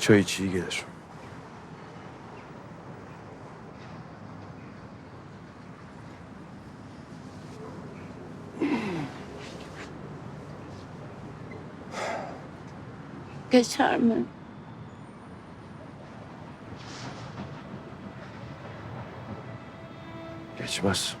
Çay iç iyi gelir. Geçer mi? Geçmez.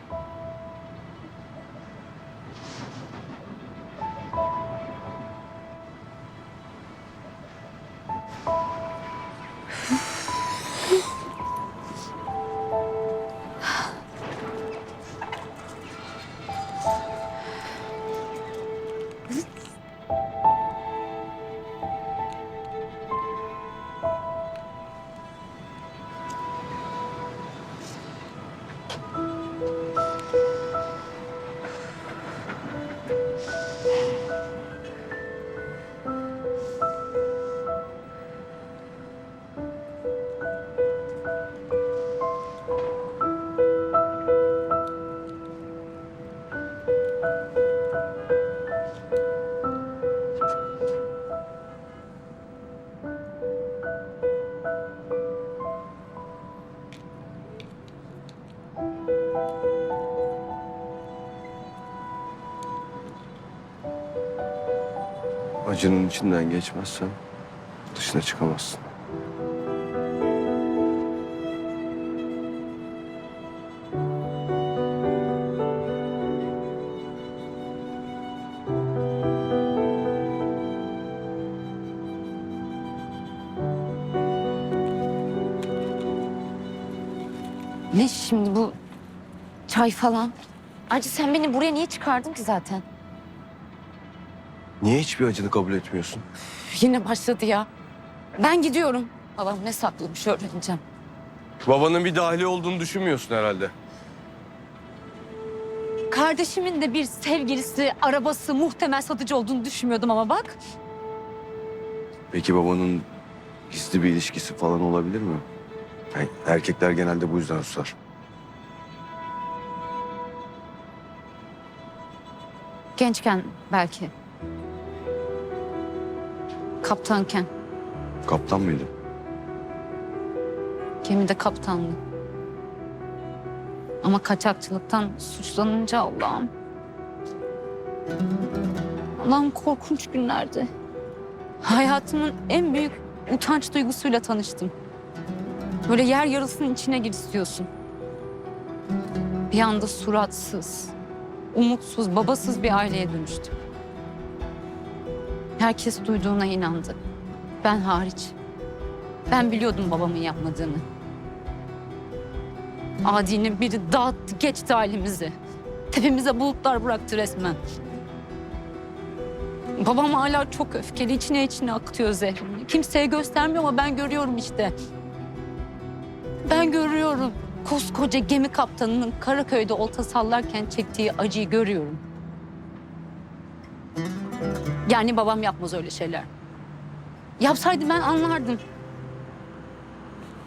Acının içinden geçmezsen dışına çıkamazsın. Ne şimdi bu çay falan? Ayrıca sen beni buraya niye çıkardın ki zaten? Niye hiçbir acını kabul etmiyorsun? Yine başladı ya. Ben gidiyorum. Babam ne saklamış öğreneceğim. Babanın bir dahili olduğunu düşünmüyorsun herhalde. Kardeşimin de bir sevgilisi, arabası, muhtemel satıcı olduğunu düşünmüyordum ama bak. Peki babanın gizli bir ilişkisi falan olabilir mi? Yani erkekler genelde bu yüzden susar. Gençken belki. Kaptanken. Kaptan mıydı? Gemide kaptandı. Ama kaçakçılıktan suçlanınca Allah'ım. Allah'ım korkunç günlerdi. Hayatımın en büyük utanç duygusuyla tanıştım. Böyle yer yarılsın içine gir istiyorsun. Bir anda suratsız, umutsuz, babasız bir aileye dönüştüm. Herkes duyduğuna inandı. Ben hariç. Ben biliyordum babamın yapmadığını. Adi'nin biri dağıttı geçti halimizi. Tepemize bulutlar bıraktı resmen. Babam hala çok öfkeli. içine içine akıtıyor zehrini. Kimseye göstermiyor ama ben görüyorum işte. Ben görüyorum. Koskoca gemi kaptanının Karaköy'de olta sallarken çektiği acıyı görüyorum. Yani babam yapmaz öyle şeyler. Yapsaydı ben anlardım.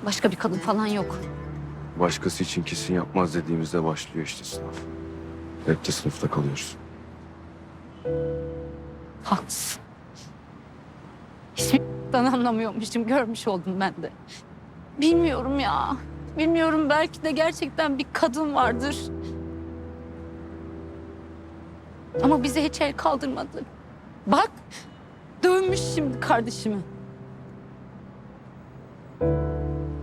Başka bir kadın falan yok. Başkası için kesin yapmaz dediğimizde başlıyor işte sınav. Hep de sınıfta kalıyoruz. Haklısın. Hiçbir anlamıyormuşum. Görmüş oldum ben de. Bilmiyorum ya. Bilmiyorum belki de gerçekten bir kadın vardır. Ama bize hiç el kaldırmadı. Bak dövmüş şimdi kardeşimi.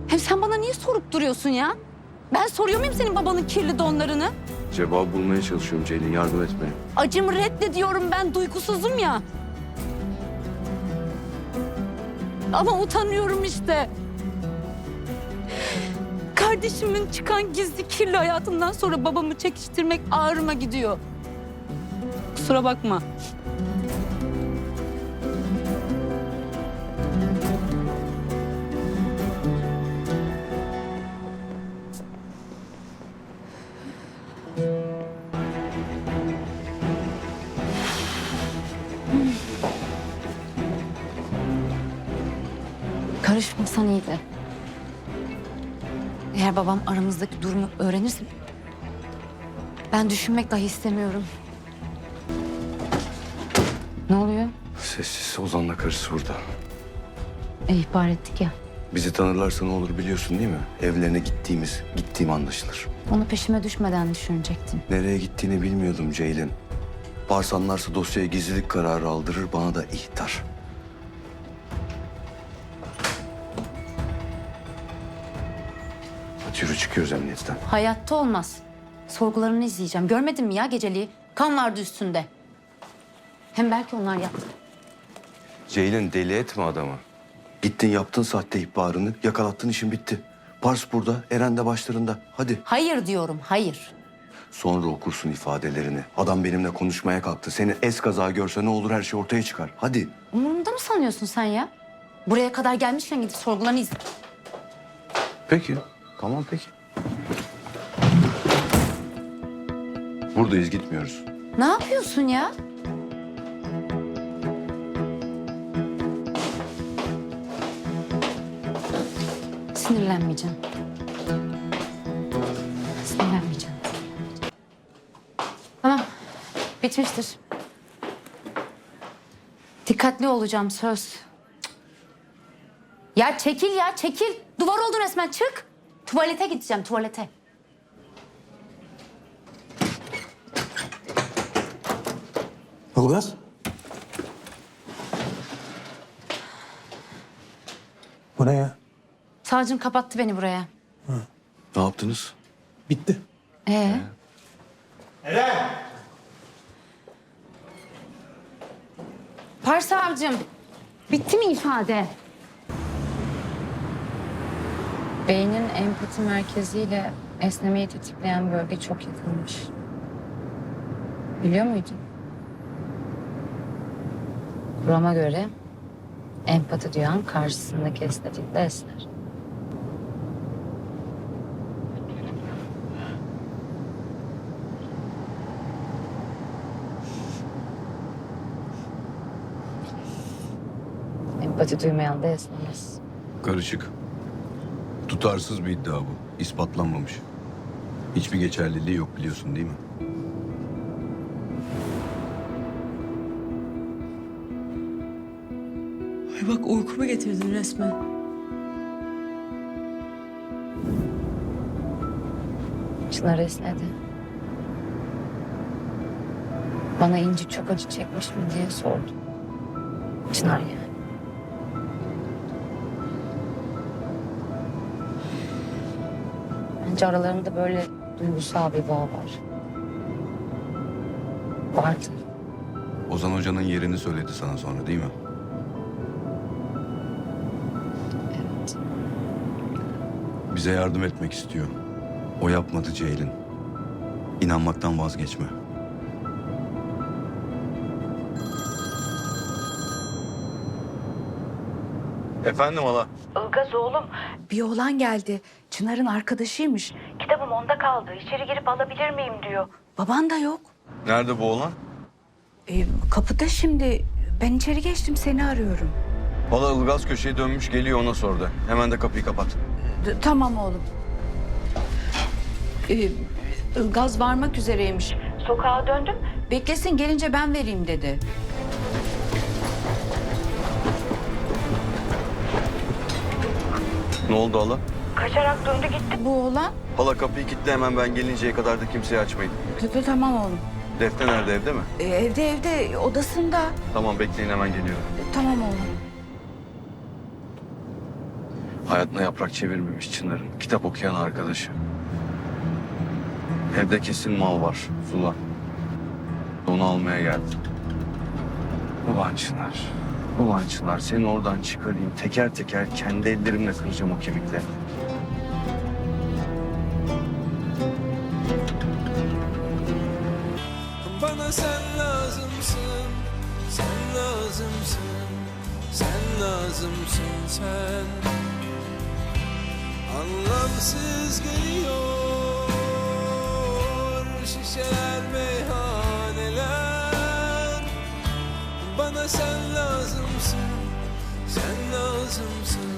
Hem sen bana niye sorup duruyorsun ya? Ben soruyor muyum senin babanın kirli donlarını? Cevabı bulmaya çalışıyorum Ceylin yardım etmeye. Acımı reddediyorum ben duygusuzum ya. Ama utanıyorum işte. Kardeşimin çıkan gizli kirli hayatından sonra babamı çekiştirmek ağrıma gidiyor. Kusura bakma. Karışmasan iyiydi. Eğer babam aramızdaki durumu öğrenirse... Ben düşünmek dahi istemiyorum. Ne oluyor? Sessiz Ozan'la karısı burada. E, ihbar ettik ya. Bizi tanırlarsa ne olur biliyorsun değil mi? Evlerine gittiğimiz, gittiğim anlaşılır. Onu peşime düşmeden düşünecektin. Nereye gittiğini bilmiyordum Ceylin. Pars anlarsa dosyaya gizlilik kararı aldırır, bana da ihtar. Çıkıyoruz emniyetten. Hayatta olmaz. Sorgularını izleyeceğim. Görmedin mi ya geceliği? Kan vardı üstünde. Hem belki onlar yaptı. Ceylin deli etme adamı. Gittin yaptın sahte ihbarını, yakalattın işin bitti. Pars burada, Eren de başlarında. Hadi. Hayır diyorum, hayır. Sonra okursun ifadelerini. Adam benimle konuşmaya kalktı. Seni es kaza görse ne olur her şey ortaya çıkar. Hadi. Umurumda mı sanıyorsun sen ya? Buraya kadar gelmişken gidip sorgularını izle. Peki. Tamam peki. Buradayız gitmiyoruz. Ne yapıyorsun ya? Sinirlenmeyeceğim. Sinirlenmeyeceğim. Tamam. Bitmiştir. Dikkatli olacağım söz. Ya çekil ya çekil. Duvar oldun resmen çık. Tuvalete gideceğim tuvalete. Ilgaz? Bu ne ya? Savcım kapattı beni buraya. Ne yaptınız? Bitti. Ee? Parsavcım, bitti mi ifade? Beynin empati merkeziyle esnemeyi tetikleyen bölge çok yakınmış. Biliyor muydun? Kurama göre empati duyan karşısındaki estetikle esner. Empati duymayan da esnemez. Karışık. Tutarsız bir iddia bu. İspatlanmamış. Hiçbir geçerliliği yok biliyorsun değil mi? Ay bak uykumu getirdin resmen. Çınar esnedi. Bana İnci çok acı çekmiş mi diye sordu. Çınar yani. Bence aralarında böyle duygusal bir bağ var. Vardı. Ozan Hoca'nın yerini söyledi sana sonra değil mi? Evet. Bize yardım etmek istiyor. O yapmadı Ceylin. İnanmaktan vazgeçme. Efendim hala. Ilgaz oğlum bir oğlan geldi. Çınar'ın arkadaşıymış. Kitabım onda kaldı. İçeri girip alabilir miyim diyor. Baban da yok. Nerede bu oğlan? E, kapıda şimdi. Ben içeri geçtim seni arıyorum. Hala Ilgaz köşeye dönmüş geliyor ona sordu. Hemen de kapıyı kapat. D- tamam oğlum. E, Ilgaz varmak üzereymiş. Sokağa döndüm. Beklesin gelince ben vereyim dedi. Ne oldu hala? Kaçarak döndü gitti. Bu oğlan. Hala kapıyı kilitle hemen ben gelinceye kadar da kimseye açmayın. T- Tamam oğlum. Defne nerede evde mi? E, evde evde odasında. Tamam bekleyin hemen geliyorum. E, tamam oğlum. Hayatına yaprak çevirmemiş Çınar'ın. Kitap okuyan arkadaşı. Evde kesin mal var Sula. Onu almaya geldim. Ulan Çınar. Ulan Çınar seni oradan çıkarayım. Teker teker kendi ellerimle kıracağım o kemikleri. Bana sen lazımsın, sen lazımsın, sen lazımsın sen Anlamsız geliyor şişeler meyhaneler Bana sen lazımsın, sen lazımsın,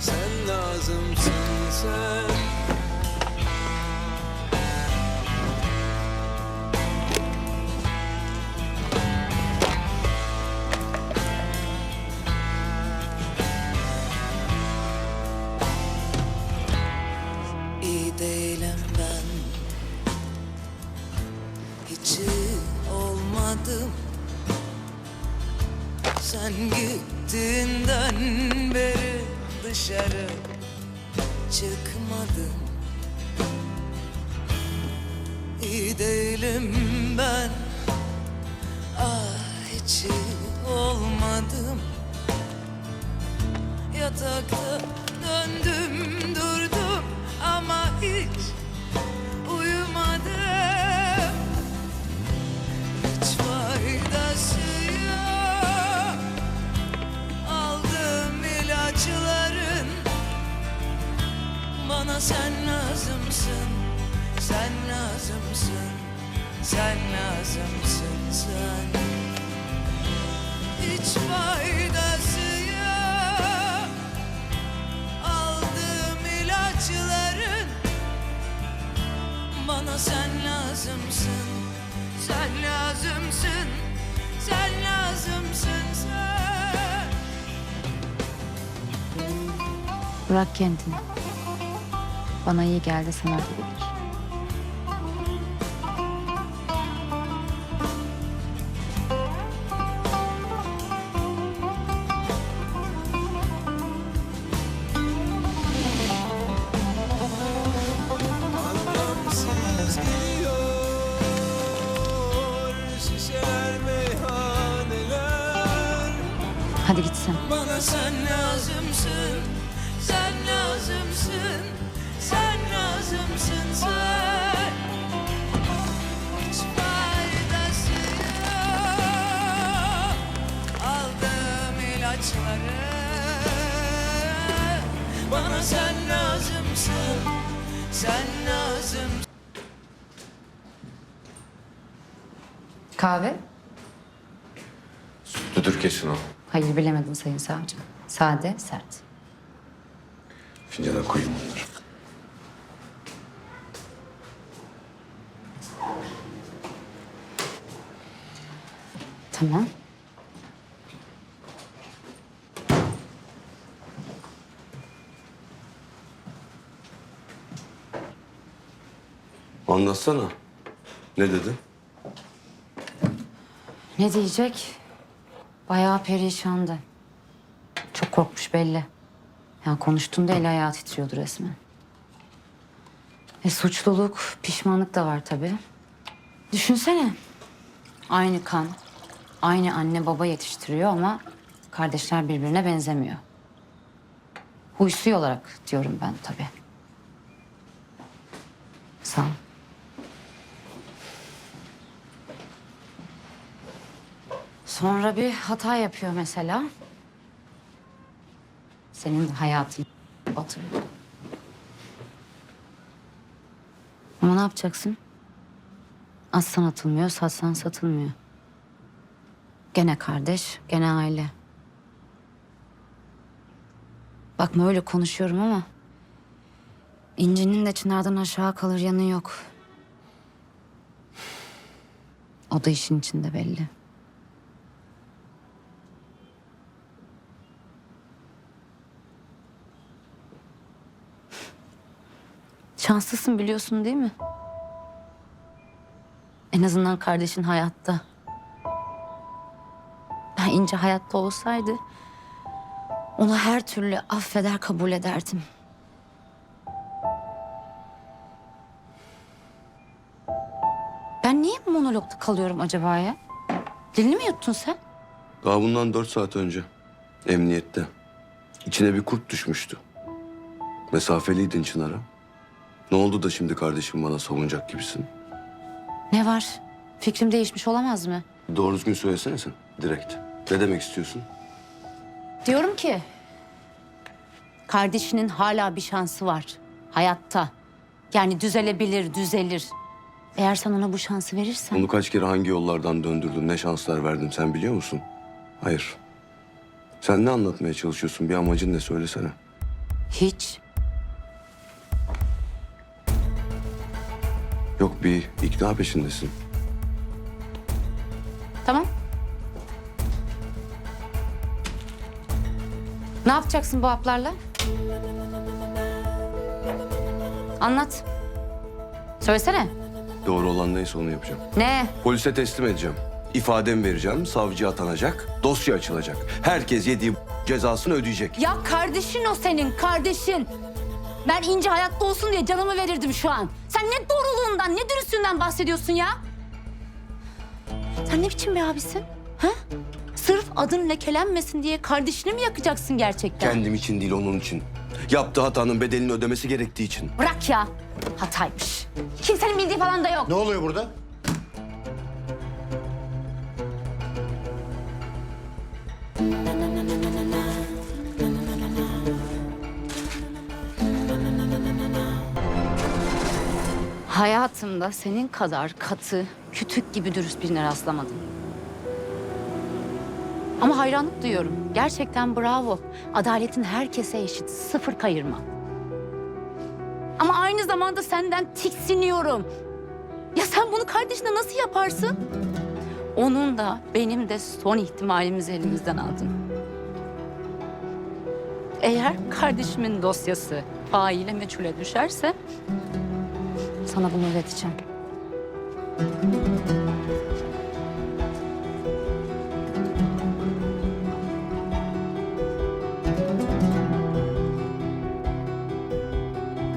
sen lazımsın sen İyi değilim ben. Ah hiç iyi olmadım. Yatakta döndüm durdum ama hiç uyumadım. Hiç faydası yok. Aldığım ilaçların. Bana sen Sen lazımsın. Sen lazımsın sen Hiç faydası yok Aldığım ilaçların Bana sen lazımsın. Sen lazımsın. Sen lazımsın sen. Bırak kendini. Bana iyi geldi sana da. Kahve? Sütlüdür kesin o. Hayır bilemedim sayın savcım. Sade, sert. Fincana koyayım onları. Tamam. Anlatsana. Ne dedi? Ne diyecek? Bayağı perişandı. Çok korkmuş belli. Yani konuştuğunda eli ayağı titriyordu resmen. E suçluluk, pişmanlık da var tabii. Düşünsene. Aynı kan, aynı anne baba yetiştiriyor ama kardeşler birbirine benzemiyor. Huysuy olarak diyorum ben tabii. Sağ ol. Sonra bir hata yapıyor mesela. Senin de hayatın batırıyor. Ama ne yapacaksın? Atsan atılmıyor, satsan satılmıyor. Gene kardeş, gene aile. Bakma öyle konuşuyorum ama... ...İnci'nin de Çınar'dan aşağı kalır yanı yok. O da işin içinde belli. Şanslısın biliyorsun değil mi? En azından kardeşin hayatta. Ben ince hayatta olsaydı onu her türlü affeder kabul ederdim. Ben niye bu monologda kalıyorum acaba ya? Dilini mi yuttun sen? Daha bundan dört saat önce. Emniyette. İçine bir kurt düşmüştü. Mesafeliydin Çınar'a. Ne oldu da şimdi kardeşim bana savunacak gibisin? Ne var? Fikrim değişmiş olamaz mı? Doğru düzgün söylesene sen. Direkt. Ne demek istiyorsun? Diyorum ki... Kardeşinin hala bir şansı var. Hayatta. Yani düzelebilir, düzelir. Eğer sen ona bu şansı verirsen... Onu kaç kere hangi yollardan döndürdüm, ne şanslar verdim sen biliyor musun? Hayır. Sen ne anlatmaya çalışıyorsun? Bir amacın ne söylesene. Hiç. Bir ikna peşindesin. Tamam. Ne yapacaksın bu haplarla? Anlat. Söylesene. Doğru olan neyse onu yapacağım. Ne? Polise teslim edeceğim. İfadem vereceğim, savcı atanacak, dosya açılacak. Herkes yediği cezasını ödeyecek. Ya kardeşin o senin, kardeşin. Ben İnce hayatta olsun diye canımı verirdim şu an. Sen ne doğruluğundan, ne dürüstlüğünden bahsediyorsun ya? Sen ne biçim bir abisin? Ha? Sırf adın lekelenmesin diye kardeşini mi yakacaksın gerçekten? Kendim için değil onun için. Yaptığı hatanın bedelini ödemesi gerektiği için. Bırak ya. Hataymış. Kimsenin bildiği falan da yok. Ne oluyor burada? Hayatımda senin kadar katı, kütük gibi dürüst birine rastlamadım. Ama hayranlık duyuyorum. Gerçekten bravo. Adaletin herkese eşit. Sıfır kayırma. Ama aynı zamanda senden tiksiniyorum. Ya sen bunu kardeşine nasıl yaparsın? Onun da benim de son ihtimalimizi elimizden aldın. Eğer kardeşimin dosyası faile meçhule düşerse sana bunu ödeteceğim.